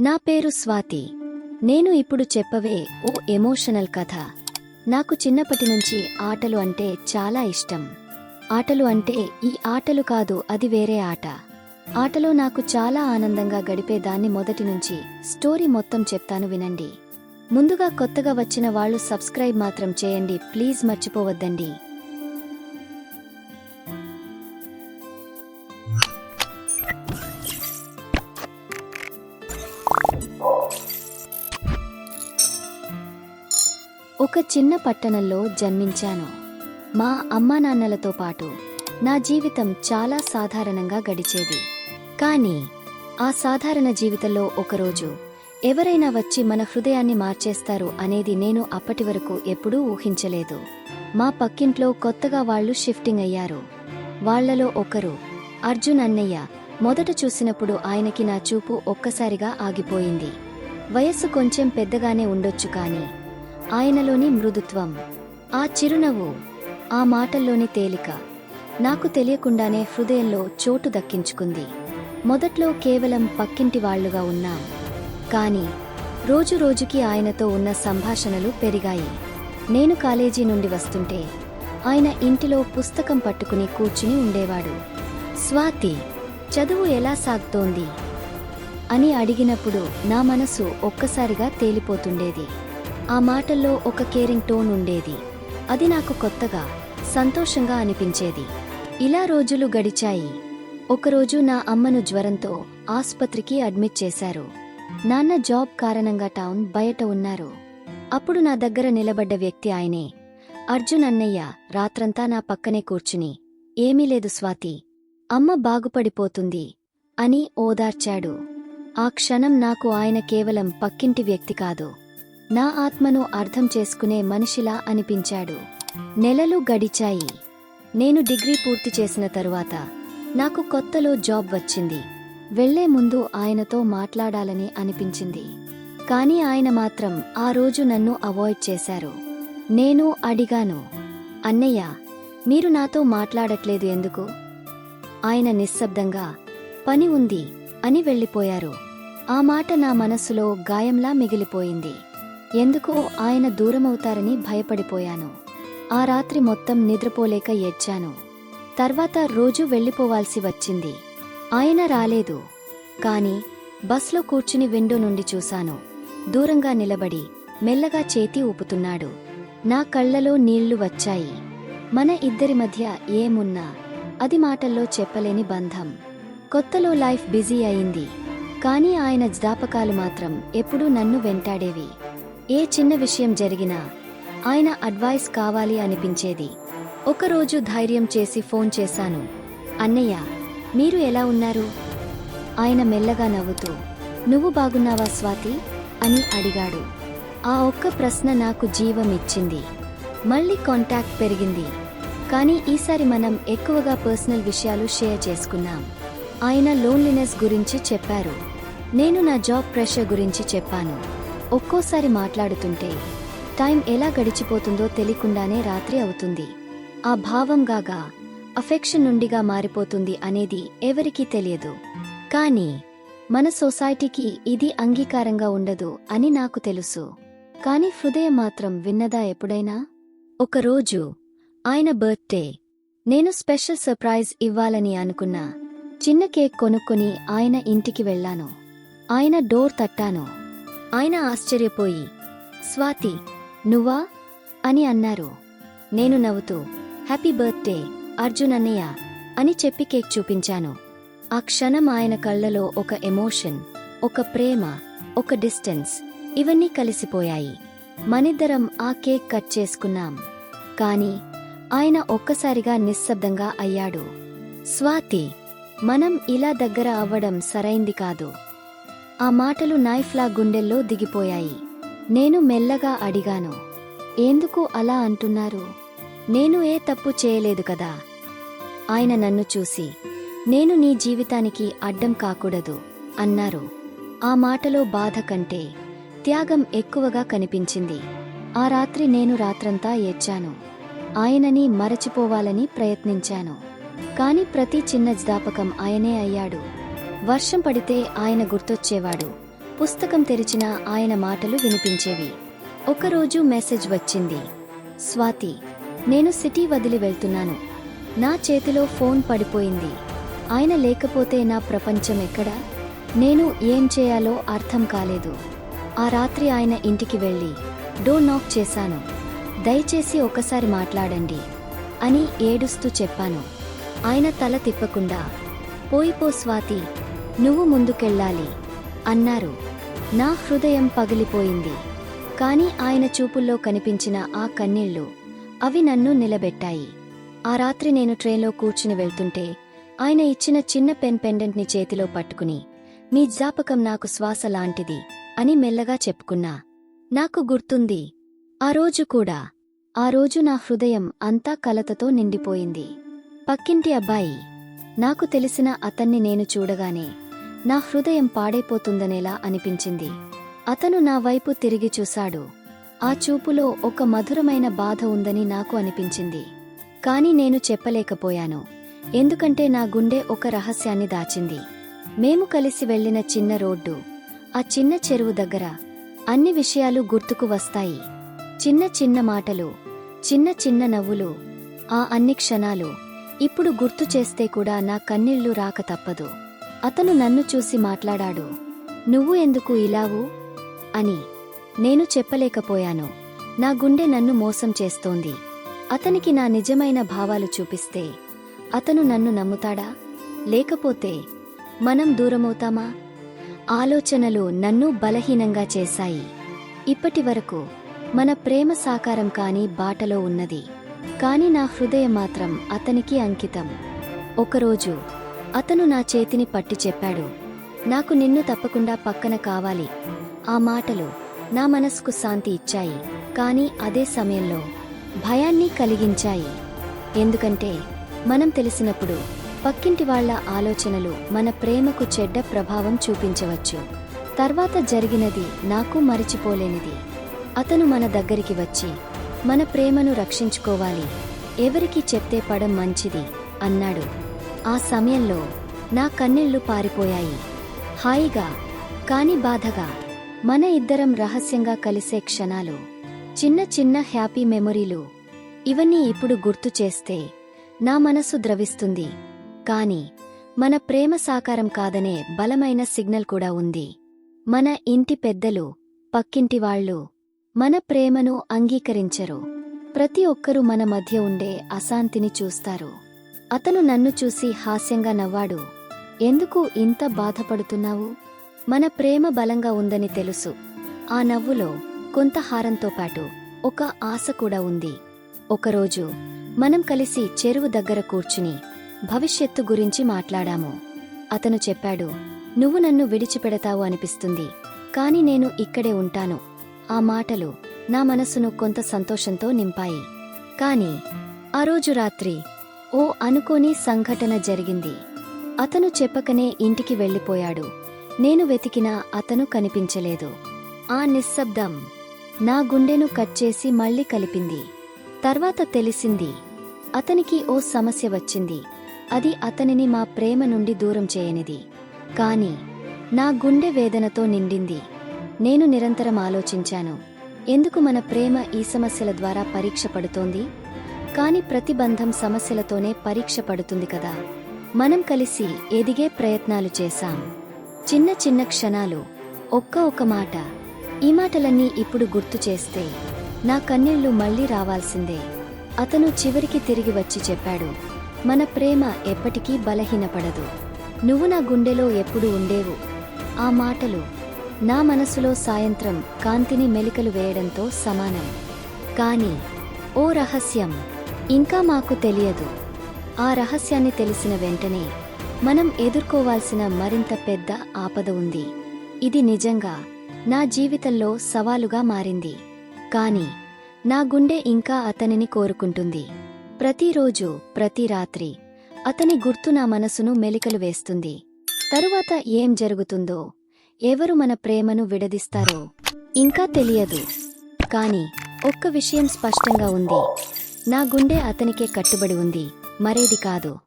నా పేరు స్వాతి. నేను ఇప్పుడు చెప్పవే ఓ ఎమోషనల్ కథ. నాకు చిన్నప్పటి నుంచి ఆటలు అంటే చాలా ఇష్టం. ఆటలు అంటే ఈ ఆటలు కాదు అది వేరే ఆట. ఆటలో నాకు చాలా ఆనందంగా గడిపేదాన్ని మొదటి నుంచి స్టోరీ మొత్తం చెప్తాను వినండి. ముందుగా కొత్తగా వచ్చిన వాళ్ళు సబ్స్క్రైబ్ మాత్రం చేయండి ప్లీజ్ మర్చిపోవద్దండి. ఒక చిన్న పట్టణంలో జన్మించాను. మా అమ్మానాన్నలతో పాటు నా జీవితం చాలా సాధారణంగా గడిచేది. కానీ ఆ సాధారణ జీవితంలో ఒకరోజు ఎవరైనా వచ్చి మన హృదయాన్ని మార్చేస్తారు అనేది నేను అప్పటి వరకు ఎప్పుడూ ఊహించలేదు. మా పక్కింట్లో కొత్తగా వాళ్ళు షిఫ్టింగ్ అయ్యారు. వాళ్ళలో ఒకరు అర్జున్ అన్నయ్య మొదట చూసినప్పుడు ఆయనకి నా చూపు ఒక్కసారిగా ఆగిపోయింది. వయస్సు కొంచెం పెద్దగానే ఉండొచ్చు కానీ ఆయనలోని మృదుత్వం ఆ చిరునవ్వు ఆ మాటల్లోని తేలిక నాకు తెలియకుండానే హృదయంలో చోటు దక్కించుకుంది. మొదట్లో కేవలం పక్కింటి వాళ్ళుగా ఉన్నాం కాని రోజు రోజుకి ఆయనతో ఉన్న సంభాషణలు పెరిగాయి. నేను కాలేజీ నుండి వస్తుంటే ఆయన ఇంటిలో పుస్తకం పట్టుకుని కూర్చుని ఉండేవాడు. స్వాతి చదువు ఎలా సాగుతోంది? అని అడిగినప్పుడు నా మనసు ఒక్కసారిగా తేలిపోతుండేది. ఆ మాటల్లో ఒక కేరింగ్ టోన్ ఉండేది. అది నాకు కొత్తగా సంతోషంగా అనిపించేది. ఇలా రోజులు గడిచాయి. ఒకరోజు నా అమ్మను జ్వరంతో ఆస్పత్రికి అడ్మిట్ చేశారు. నాన్న జాబ్ కారణంగా టౌన్ బయట ఉన్నారు. అప్పుడు నా దగ్గర నిలబడ్డ వ్యక్తి ఆయనే. అర్జున్ అన్నయ్య రాత్రంతా నా పక్కనే కూర్చుని. ఏమీ లేదు స్వాతి. అమ్మ బాగుపడిపోతుంది అని ఓదార్చాడు. ఆ క్షణం నాకు ఆయన కేవలం పక్కింటి వ్యక్తి కాదు. నా ఆత్మను అర్థం చేసుకునే మనిషిలా అనిపించాడు. నెలలు గడిచాయి. నేను డిగ్రీ పూర్తి చేసిన తరువాత నాకు కొత్తలో జాబ్ వచ్చింది. వెళ్ళే ముందు ఆయనతో మాట్లాడాలని అనిపించింది. కాని ఆయన మాత్రం ఆ రోజు నన్ను అవాయిడ్ చేశారు. నేను అడిగాను అన్నయ్య మీరు నాతో మాట్లాడట్లేదు ఎందుకు ఆయన నిశ్శబ్దంగా పని ఉంది అని వెళ్ళిపోయారు. ఆ మాట నా మనస్సులో గాయంలా మిగిలిపోయింది. ఎందుకో ఆయన దూరమవుతారని భయపడిపోయాను. ఆ రాత్రి మొత్తం నిద్రపోలేక ఏడ్చాను. తర్వాత రోజు వెళ్ళిపోవాల్సి వచ్చింది. ఆయన రాలేదు. కాని బస్లో కూర్చుని విండో నుండి చూశాను. దూరంగా నిలబడి మెల్లగా చేతి ఊపుతున్నాడు. నా కళ్ళలో నీళ్ళు వచ్చాయి. మన ఇద్దరి మధ్య ఏమున్నా అది మాటల్లో చెప్పలేని బంధం. కొత్తలో లైఫ్ బిజీ అయింది. కానీ ఆయన జ్ఞాపకాలు మాత్రం ఎప్పుడూ నన్ను వెంటాడేవి. ఏ చిన్న విషయం జరిగినా ఆయన అడ్వైస్ కావాలి అనిపించేది. ఒకరోజు ధైర్యం చేసి ఫోన్ చేశాను. అన్నయ్య మీరు ఎలా ఉన్నారు? ఆయన మెల్లగా నవ్వుతూ నువ్వు బాగున్నావా స్వాతి? అని అడిగాడు. ఆ ఒక్క ప్రశ్న నాకు జీవం ఇచ్చింది. మళ్ళీ కాంటాక్ట్ పెరిగింది. కానీ ఈసారి మనం ఎక్కువగా పర్సనల్ విషయాలు షేర్ చేసుకున్నాం. ఆయన లోన్లీనెస్ గురించి చెప్పారు. నేను నా జాబ్ ప్రెషర్ గురించి చెప్పాను. ఒక్కోసారి మాట్లాడుతుంటే టైం ఎలా గడిచిపోతుందో తెలియకుండానే రాత్రి అవుతుంది. ఆ భావంగాగా అఫెక్షన్ నుండిగా మారిపోతుంది అనేది ఎవరికీ తెలియదు. కానీ మన సొసైటీకి ఇది అంగీకారంగా ఉండదు అని నాకు తెలుసు. కాని హృదయం మాత్రం విన్నదా ఎప్పుడైనా? ఒకరోజు ఆయన బర్త్డే. నేను స్పెషల్ సర్ప్రైజ్ ఇవ్వాలని అనుకున్నా. చిన్న కేక్ కొనుక్కొని ఆయన ఇంటికి వెళ్ళాను. ఆయన డోర్ తట్టాను. ఆయన ఆశ్చర్యపోయి స్వాతి నువ్వా? అని అన్నారు. నేను నవ్వుతూ హ్యాపీ బర్త్డే అర్జున్ అన్నయ్య అని చెప్పి కేక్ చూపించాను. ఆ క్షణం ఆయన కళ్ళలో ఒక ఎమోషన్ ఒక ప్రేమ ఒక డిస్టెన్స్ ఇవన్నీ కలిసిపోయాయి. మనిద్దరం ఆ కేక్ కట్ చేసుకున్నాం. కాని ఆయన ఒక్కసారిగా నిశ్శబ్దంగా అయ్యాడు. స్వాతి మనం ఇలా దగ్గర అవ్వడం సరైంది కాదు. ఆ మాటలు నైఫ్లా గుండెల్లో దిగిపోయాయి. నేను మెల్లగా అడిగాను ఎందుకు అలా అంటున్నారు? నేను ఏ తప్పు చేయలేదు కదా? ఆయన నన్ను చూసి నేను నీ జీవితానికి అడ్డం కాకూడదు అన్నారు. ఆ మాటలో బాధ కంటే త్యాగం ఎక్కువగా కనిపించింది. ఆ రాత్రి నేను రాత్రంతా ఏడ్చాను. ఆయనని మరచిపోవాలని ప్రయత్నించాను. కాని ప్రతి చిన్న జ్ఞాపకం ఆయనే అయ్యాడు. వర్షం పడితే ఆయన గుర్తొచ్చేవాడు. పుస్తకం తెరిచిన ఆయన మాటలు వినిపించేవి. ఒకరోజు మెసేజ్ వచ్చింది. స్వాతి నేను సిటీ వదిలి వెళ్తున్నాను. నా చేతిలో ఫోన్ పడిపోయింది. ఆయన లేకపోతే నా ప్రపంచం ఎక్కడా? నేను ఏం చేయాలో అర్థం కాలేదు. ఆ రాత్రి ఆయన ఇంటికి వెళ్ళి డోర్ నాక్ చేశాను. దయచేసి ఒకసారి మాట్లాడండి అని ఏడుస్తూ చెప్పాను. ఆయన తల తిప్పకుండా పోయిపో స్వాతి నువ్వు ముందుకెళ్ళాలి అన్నారు. నా హృదయం పగిలిపోయింది. కాని ఆయన చూపుల్లో కనిపించిన ఆ కన్నీళ్ళు అవి నన్ను నిలబెట్టాయి. ఆ రాత్రి నేను ట్రైన్లో కూర్చుని వెళ్తుంటే ఆయన ఇచ్చిన చిన్న పెన్ పెండెంట్ని చేతిలో పట్టుకుని మీ జ్ఞాపకం నాకు శ్వాస లాంటిది అని మెల్లగా చెప్పుకున్నా. నాకు గుర్తుంది. ఆ రోజు కూడా. ఆ రోజు నా హృదయం అంతా కలతతో నిండిపోయింది. పక్కింటి అబ్బాయి. నాకు తెలిసిన అతన్ని నేను చూడగానే నా హృదయం పాడైపోతుందనేలా అనిపించింది. అతను నా వైపు తిరిగి చూశాడు. ఆ చూపులో ఒక మధురమైన బాధ ఉందని నాకు అనిపించింది. కాని నేను చెప్పలేకపోయాను. ఎందుకంటే నా గుండె ఒక రహస్యాన్ని దాచింది. మేము కలిసి వెళ్ళిన చిన్న రోడ్డు ఆ చిన్న చెరువు దగ్గర అన్ని విషయాలు గుర్తుకు వస్తాయి. చిన్న చిన్న మాటలు చిన్న చిన్న నవ్వులు ఆ అన్ని క్షణాలు ఇప్పుడు గుర్తు చేస్తే కూడా నా కన్నీళ్ళు రాక తప్పదు. అతను నన్ను చూసి మాట్లాడాడు. నువ్వు ఎందుకు ఇలావు? అని. నేను చెప్పలేకపోయాను. నా గుండె నన్ను మోసం చేస్తోంది. అతనికి నా నిజమైన భావాలు చూపిస్తే అతను నన్ను నమ్ముతాడా? లేకపోతే మనం దూరమవుతామా? ఆలోచనలు నన్ను బలహీనంగా చేశాయి. ఇప్పటి వరకు మన ప్రేమ సాకారం కాని బాటలో ఉన్నది. కాని నా హృదయం మాత్రం అతనికి అంకితం. ఒకరోజు అతను నా చేతిని పట్టి చెప్పాడు. నాకు నిన్ను తప్పకుండా పక్కన కావాలి. ఆ మాటలు నా మనస్కు శాంతి ఇచ్చాయి. కానీ అదే సమయంలో భయాన్ని కలిగించాయి. ఎందుకంటే మనం తెలిసినప్పుడు పక్కింటి వాళ్ళ ఆలోచనలు మన ప్రేమకు చెడ్డ ప్రభావం చూపించవచ్చు. తర్వాత జరిగినది నాకు మరిచిపోలేనిది. అతను మన దగ్గరికి వచ్చి మన ప్రేమను రక్షించుకోవాలి. ఎవరికి చెప్తే పడం మంచిది అన్నాడు. ఆ సమయంలో నా కన్నీళ్ళు పారిపోయాయి. హాయిగా కాని బాధగా మన ఇద్దరం రహస్యంగా కలిసే క్షణాలు చిన్న చిన్న హ్యాపీ మెమొరీలు ఇవన్నీ ఇప్పుడు గుర్తు చేస్తే నా మనసు ద్రవిస్తుంది. కాని మన ప్రేమ సాకారం కాదనే బలమైన సిగ్నల్ కూడా ఉంది. మన ఇంటి పెద్దలు పక్కింటి వాళ్ళు మన ప్రేమను అంగీకరించరు. ప్రతి ఒక్కరూ మన మధ్య ఉండే అశాంతిని చూస్తారు. అతను నన్ను చూసి హాస్యంగా నవ్వాడు. ఎందుకు ఇంత బాధపడుతున్నావు? మన ప్రేమ బలంగా ఉందని తెలుసు. ఆ నవ్వులో కొంత హారంతో పాటు ఒక ఆశ కూడా ఉంది. ఒకరోజు మనం కలిసి చెరువు దగ్గర కూర్చుని భవిష్యత్తు గురించి మాట్లాడాము. అతను చెప్పాడు నువ్వు నన్ను విడిచిపెడతావు అనిపిస్తుంది కాని నేను ఇక్కడే ఉంటాను. ఆ మాటలు నా మనసును కొంత సంతోషంతో నింపాయి. కాని ఆ రోజు రాత్రి ఓ అనుకోని సంఘటన జరిగింది. అతను చెప్పకనే ఇంటికి వెళ్ళిపోయాడు. నేను వెతికినా అతను కనిపించలేదు. ఆ నిశ్శబ్దం నా గుండెను కట్ చేసి మళ్ళీ కలిపింది. తర్వాత తెలిసింది అతనికి ఓ సమస్య వచ్చింది. అది అతనిని మా ప్రేమ నుండి దూరం చేయనిది. కాని నా గుండె వేదనతో నిండింది. నేను నిరంతరం ఆలోచించాను. ఎందుకు మన ప్రేమ ఈ సమస్యల ద్వారా పరీక్ష పడుతోంది? కాని ప్రతిబంధం సమస్యలతోనే పరీక్ష పడుతుంది కదా. మనం కలిసి ఎదిగే ప్రయత్నాలు చేశాం. చిన్న చిన్న క్షణాలు ఒక్క ఒక్క మాట. ఈ మాటలన్నీ ఇప్పుడు గుర్తు చేస్తే నా కన్నీళ్ళు మళ్ళీ రావాల్సిందే. అతను చివరికి తిరిగి వచ్చి చెప్పాడు మన ప్రేమ ఎప్పటికీ బలహీనపడదు. నువ్వు నా గుండెలో ఎప్పుడు ఉండేవు. ఆ మాటలు నా మనసులో సాయంత్రం కాంతిని మెలికలు వేయడంతో సమానం. కాని ఓ రహస్యం. ఇంకా మాకు తెలియదు. ఆ రహస్యాన్ని తెలిసిన వెంటనే మనం ఎదుర్కోవాల్సిన మరింత పెద్ద ఆపద ఉంది. ఇది నిజంగా నా జీవితంలో సవాలుగా మారింది. కాని నా గుండె ఇంకా అతనిని కోరుకుంటుంది. ప్రతిరోజు ప్రతి రాత్రి అతని గుర్తు నా మనసును మెలికలు వేస్తుంది. తరువాత ఏం జరుగుతుందో ఎవరు మన ప్రేమను విడదీస్తారో ఇంకా తెలియదు. కాని ఒక్క విషయం స్పష్టంగా ఉంది. నా గుండె అతనికే కట్టుబడి ఉంది. మరేది కాదు.